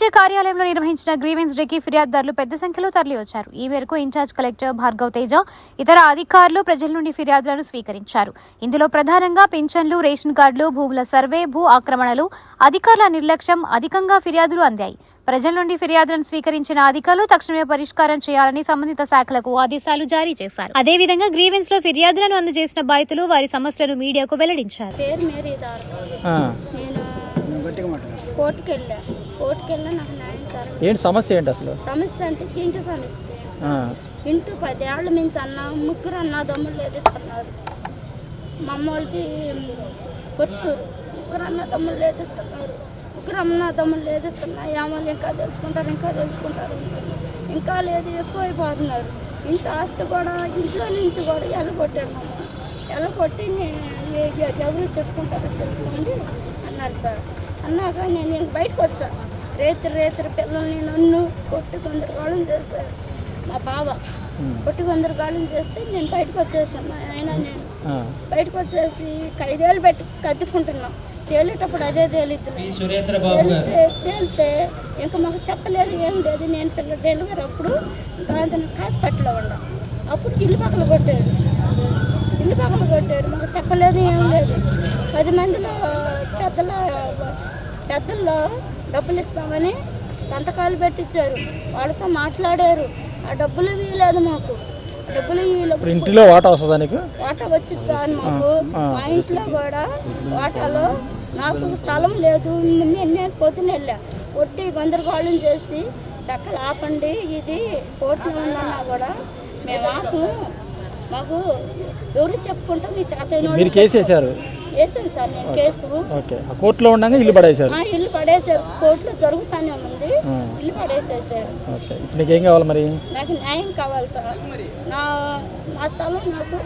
Collector కార్యాలయంలో నిర్వహించిన grievance డేకి ఫిర్యాదుదారులు పెద్ద సంఖ్యలో తరలివచ్చారు. ఈ మేరకు ఇన్ఛార్జ్ కలెక్టర్ భార్గవ్ తేజ ఇతర అధికారులు ప్రజల నుండి ఫిర్యాదులను స్వీకరించారు. ఇందులో ప్రధానంగా పింఛన్లు రేషన్ కార్డులు భూముల సర్వే భూ ఆక్రమణలు అధికారుల నిర్లక్ష్యం అధికంగా ఫిర్యాదులు అందాయి. ప్రజల నుండి ఫిర్యాదులను స్వీకరించిన అధికారులు తక్షణమే పరిష్కారం చేయాలని సంబంధిత శాఖలకు ఆదేశాలు జారీ చేశారు. అదేవిధంగా గ్రీవెన్స్లో ఫిర్యాదులను అందజేసిన బాధితులు వారి సమస్యలను మీడియాకు వెల్లడించారు. కోర్టుకు వెళ్ళా కోర్టుకు వెళ్ళా నాకు న్యాయం జరగదు ఏంటి సమస్య ఏంటి అసలు? సమస్య అంటే ఇంటి సమస్య. ఇంటూ పదేళ్ళ మించి అన్న ముగ్గురు అన్నదమ్ములు లేదిస్తున్నారు. మా అమ్మోళ్ళకి పొచ్చూరు ముగ్గురు అన్నదమ్ములు లేదిస్తున్నారు. ముగ్గురు అన్నదమ్ములు లేదిస్తున్నారు ఏమో ఇంకా తెలుసుకుంటారు ఇంకా తెలుసుకుంటారు. ఇంకా లేదు ఎక్కువ అయిపోతున్నారు ఇంత ఆస్తి కూడా ఇంట్లో నుంచి కూడా ఎలగొట్టారు మమ్మ ఎలగొట్టి నేను ఏ- ఏ- ఎవరు చెప్పుకుంటారో చెప్పుకోండి అన్నారు సార్. అన్నాక నేను ఇంక బయటకు వచ్చా. రేత్రి రేత్రి పిల్లల్ని నన్ను కొట్టి గందరగోళం చేశారు. మా బావ కొట్టి గందరగోళం చేస్తే నేను బయటకు వచ్చేసాను. మా ఆయన నేను బయటకు వచ్చేసి ఐదేళ్ళు పెట్టి కద్దుకుంటున్నాం తేలేటప్పుడు అదే తేలిద్దు. తేలితే తేలితే ఇంకా మాకు చెప్పలేదు ఏం లేదు. నేను పిల్ల డెలివరీ అప్పుడు ఇంకా హాస్పిటల్లో ఉండ అప్పుడు ఇల్లు పక్కన కొట్టారు ఇల్లు పక్కన కొట్టారు. మాకు చెప్పలేదు ఏం లేదు. పది మందిలో పెద్దల పెద్దల్లో డబ్బులు ఇస్తామని సంతకాలు పెట్టించారు వాళ్ళతో మాట్లాడారు. ఆ డబ్బులు వీలేదు మాకు. డబ్బులు ఇప్పుడు ఇంటిలో వాటా వస్తుందా నీకు? వాటా వచ్చి చాలు మాకు. మా ఇంట్లో కూడా వాటాలో నాకు స్థలం లేదు. నేను పొద్దున వెళ్ళా. కొట్టి గందరగోళం చేసి చక్కలు ఆపండి ఇది కోర్టులో ఉందన్నా కూడా మేము ఆపు మాకు ఎవరు చెప్పుకుంటే? మీ చేత మీరు కేసు వేశారు? వేసాను సార్ నేను కేసు. ఓకే. కోర్టులో ఉండగా ఇల్లు పడేశారు? ఇల్లు పడేశారు. కోర్టులో జరుగుతానే ఉంది. ఇల్లు పడేసేసారు ఓకే. ఇప్పుడు నీకేం కావాలి మరి? నాకు న్యాయం కావాలి సార్. నా నా స్థలం నాకు